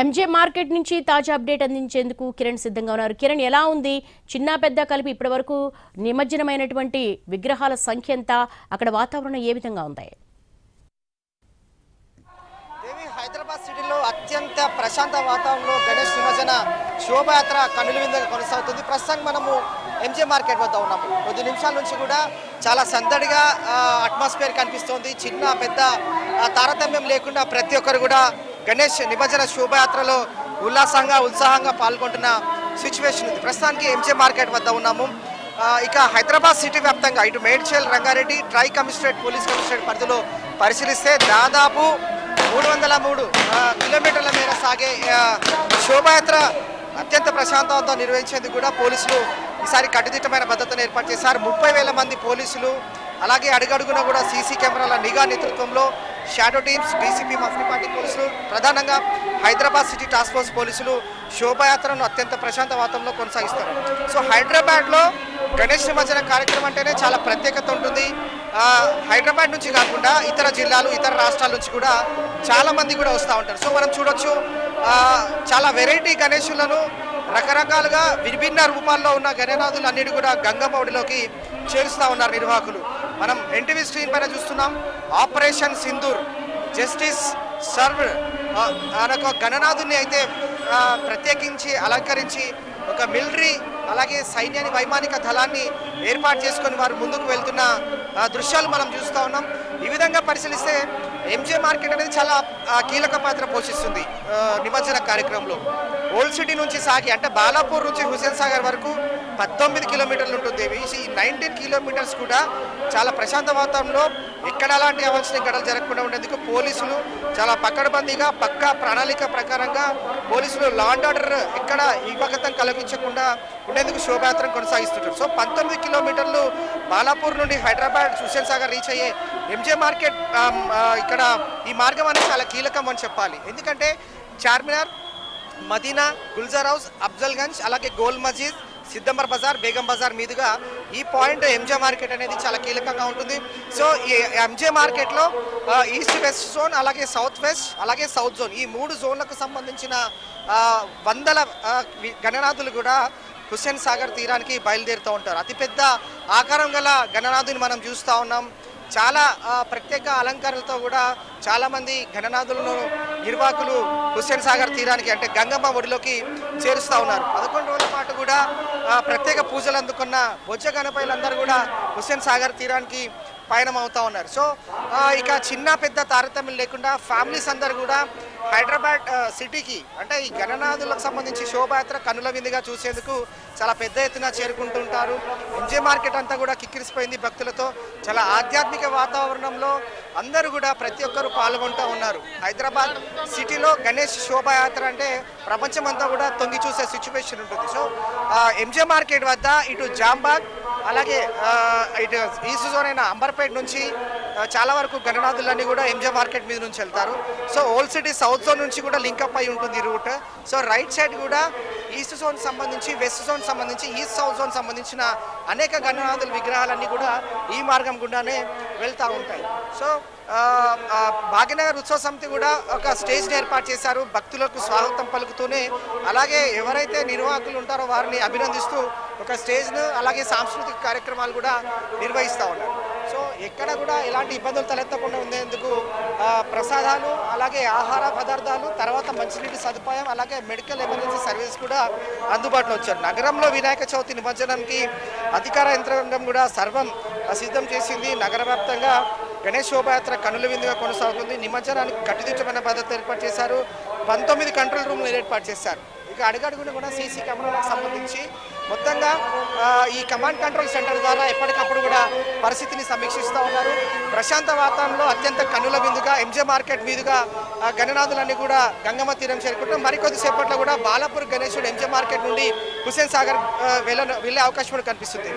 MJ market నుంచి తాజా update అందించేందుకు కిరణ్ సిద్ధంగా ఉన్నారు. కిరణ్ ఎలా ఉంది? చిన్న పెద్ద కలిపి ఇప్పటి వరకు నిమజ్జనమైనటువంటి విగ్రహాల సంఖ్య ఎంత? అక్కడ వాతావరణం ఏ విధంగా ఉంది? హైదరాబాద్ సిటీలో అత్యంత ప్రశాంత వాతావరణంలో గణేష్ నిమజ్జన శోభయాత్ర కన్నుల విందుగా కొనసాగుతుంది. ప్రస్తుతం మనము ఎంజే మార్కెట్ వద్ద ఉన్నాము. కొద్ది నిమిషాల నుంచి కూడా చాలా సందడిగా అట్మాస్ఫియర్ కనిపిస్తోంది. చిన్న పెద్ద తారతమ్యం లేకుండా ప్రతి ఒక్కరు కూడా గణేష్ నిమజ్జన శోభయాత్రలో ఉల్లాసంగా ఉత్సాహంగా పాల్గొంటున్న సిచ్యువేషన్ ఉంది ప్రస్తుతానికి ఎంజే మార్కెట్ వద్ద ఉన్నాము. ఇక హైదరాబాద్ సిటీ వ్యాప్తంగా ఇటు Medchal Rangareddy tri commissionerate police commissionerate పరిధిలో పరిశీలిస్తే దాదాపు మూడు వందల మూడు కిలోమీటర్ల మేర సాగే శోభయాత్ర అత్యంత ప్రశాంతంతో నిర్వహించేందుకు కూడా పోలీసులు ఈసారి కట్టుదిట్టమైన భద్రతను ఏర్పాటు చేశారు. ముప్పై వేల మంది పోలీసులు అలాగే అడుగడుగున కూడా సీసీ కెమెరాల నిఘా నేతృత్వంలో shadow teams DCP mufti party పోలీసులు ప్రధానంగా హైదరాబాద్ సిటీ టాస్క్ ఫోర్స్ పోలీసులు శోభాయాత్రను అత్యంత ప్రశాంత వాతావరణంలో కొనసాగిస్తారు. సో హైదరాబాద్లో గణేష్ నిమజ్జన కార్యక్రమం అంటేనే చాలా ప్రత్యేకత ఉంటుంది. హైదరాబాద్ నుంచి కాకుండా ఇతర జిల్లాలు ఇతర రాష్ట్రాల నుంచి కూడా చాలా మంది కూడా వస్తూ ఉంటారు. సో మనం చూడొచ్చు చాలా వెరైటీ గణేషులను రకరకాలుగా విభిన్న రూపాల్లో ఉన్న గణనాథులు అన్నిటి కూడా గంగమ్మ ఒడిలోకి చేరుస్తూ ఉన్నారు నిర్వాహకులు. మనం ఎన్టీవీ స్క్రీన్ పైన చూస్తున్నాం. ఆపరేషన్ సింధూర్ జస్టిస్ సర్వ్ అనొక గణనాథుని అయితే ప్రత్యేకించి అలంకరించి ఒక మిలిటరీ అలాగే సైన్యాన్ని వైమానిక దళాన్ని ఏర్పాటు చేసుకొని వారు ముందుకు వెళ్తున్న దృశ్యాలు మనం చూస్తూ ఉన్నాం. ఈ విధంగా పరిశీలిస్తే ఎంజే మార్కెట్ అనేది చాలా కీలక పాత్ర పోషిస్తుంది నిమజ్జన కార్యక్రమంలో. ఓల్డ్ సిటీ నుంచి సాగి అంటే బాలాపూర్ నుంచి హుసేన్ సాగర్ వరకు పద్దొమ్మిది కిలోమీటర్లు ఉంటుంది. ఈ నైన్టీన్ కిలోమీటర్స్ కూడా చాలా ప్రశాంత వాతావరణంలో ఎక్కడ అలాంటి అవాంఛనీయ ఘటనలు జరగకుండా ఉండేందుకు పోలీసులు చాలా పక్కడబందీగా పక్కా ప్రణాళిక ప్రకారంగా పోలీసులు లా అండ్ ఆర్డర్ ఎక్కడ ఇవ్వగతం కలిగించకుండా ఉండేందుకు శోభయాత్ర కొనసాగిస్తుంటారు. సో పంతొమ్మిది కిలోమీటర్లు బాలాపూర్ నుండి హైదరాబాద్ హుసేన్ సాగర్ రీచ్ అయ్యే ఎంజే మార్కెట్ ఇక్కడ ఈ మార్గం అనేది చాలా కీలకం అని చెప్పాలి. ఎందుకంటే చార్మినార్ మదీనా గుల్జార్ హౌస్ అఫ్జల్గంజ్ అలాగే గోల్ మజీద్ సిద్దంబర్ బజార్ బేగం బజార్ మీదుగా ఈ పాయింట్ ఎంజే మార్కెట్ అనేది చాలా కీలకంగా ఉంటుంది. సో ఈ ఎంజే మార్కెట్లో ఈస్ట్ వెస్ట్ జోన్ అలాగే సౌత్ వెస్ట్ అలాగే సౌత్ జోన్ ఈ మూడు జోన్లకు సంబంధించిన వందల గణనాథులు కూడా హుస్సేన్ సాగర్ తీరానికి బయలుదేరుతూ ఉంటారు. అతిపెద్ద ఆకారం గల గణనాథుని మనం చూస్తూ ఉన్నాం. చాలా ప్రత్యేక అలంకారాలతో కూడా చాలామంది ఘననాథులను నిర్వాహకులు హుస్సేన్ సాగర్ తీరానికి అంటే గంగమ్మ ఒడిలోకి చేరుస్తూ ఉన్నారు. పదకొండు రోజుల పాటు కూడా ప్రత్యేక పూజలు అందుకున్న బొజ్జ గణపైలందరూ కూడా హుస్సేన్ సాగర్ తీరానికి పయనం అవుతా ఉన్నారు. సో ఇక చిన్న పెద్ద తారతమ్యం లేకుండా ఫ్యామిలీస్ అందరు కూడా హైదరాబాద్ సిటీకి అంటే ఈ గణనాథులకు సంబంధించి శోభాయాత్ర కనుల విందుగా చూసేందుకు చాలా పెద్ద ఎత్తున చేరుకుంటుంటారు. ఎంజే మార్కెట్ అంతా కూడా కిక్కిరిసిపోయింది భక్తులతో. చాలా ఆధ్యాత్మిక వాతావరణంలో అందరూ కూడా ప్రతి ఒక్కరు పాల్గొంటూ ఉన్నారు. హైదరాబాద్ సిటీలో గణేష్ శోభాయాత్ర అంటే ప్రపంచం అంతా కూడా తొంగి చూసే సిచ్యువేషన్ ఉంటుంది. సో ఎంజే మార్కెట్ వద్ద ఇటు జాంబాగ్ అలాగే ఇటు ఈస్ట్ జోన్ అయిన అంబర్పేట నుంచి చాలా వరకు గణనాథులన్నీ కూడా ఎంజే మార్కెట్ మీద నుంచి వెళ్తారు. So old city south zone నుంచి కూడా లింకప్ అయి ఉంటుంది ఈ రూట్. సో రైట్ సైడ్ కూడా ఈస్ట్ జోన్ సంబంధించి వెస్ట్ జోన్ సంబంధించి ఈస్ట్ సౌత్ జోన్ సంబంధించిన అనేక గణనాథుల విగ్రహాలన్నీ కూడా ఈ మార్గం గుండానే వెళ్తూ ఉంటాయి. సో భాగ్యనగర్ ఉత్సవ సమితి కూడా ఒక స్టేజ్ని ఏర్పాటు చేశారు. భక్తులకు స్వాగతం పలుకుతూనే అలాగే ఎవరైతే నిర్వాహకులు ఉంటారో వారిని అభినందిస్తూ ఒక స్టేజ్ను అలాగే సాంస్కృతిక కార్యక్రమాలు కూడా నిర్వహిస్తూ ఉన్నారు. ఎక్కడ కూడా ఎలాంటి ఇబ్బందులు తలెత్తకుండా ఉండేందుకు ప్రసాదాలు అలాగే ఆహార పదార్థాలు తర్వాత మంచినీటి సదుపాయం అలాగే మెడికల్ ఎమర్జెన్సీ సర్వీస్ కూడా అందుబాటులో వచ్చారు. నగరంలో వినాయక చవితి నిమజ్జనానికి అధికార యంత్రాంగం కూడా సర్వం సిద్ధం చేసింది. నగర వ్యాప్తంగా గణేష్ శోభయాత్ర కనుల విందుగా కొనసాగుతుంది. నిమజ్జనానికి కట్టుదిట్టమైన భద్రత ఏర్పాటు చేశారు. పంతొమ్మిది కంట్రోల్ రూమ్లు ఏర్పాటు చేశారు. ఇక అడుగడుగున కూడా సీసీ కెమెరాలకు సంబంధించి మొత్తంగా ఈ కమాండ్ కంట్రోల్ సెంటర్ ద్వారా ఎప్పటికప్పుడు కూడా పరిస్థితిని సమీక్షిస్తూ ఉన్నారు. ప్రశాంత వాతావరణంలో అత్యంత కన్నుల విందుగా ఎంజే మార్కెట్ మీదుగా గణనాథులన్నీ కూడా గంగమ్మ తీరం చేరుకుంటాం మరికొద్దిసేపట్లో కూడా బాలాపూర్ గణేశుడు ఎంజే మార్కెట్ నుండి హుసేన్ సాగర్ వెళ్ళ వెళ్ళే అవకాశం కూడా కనిపిస్తుంది.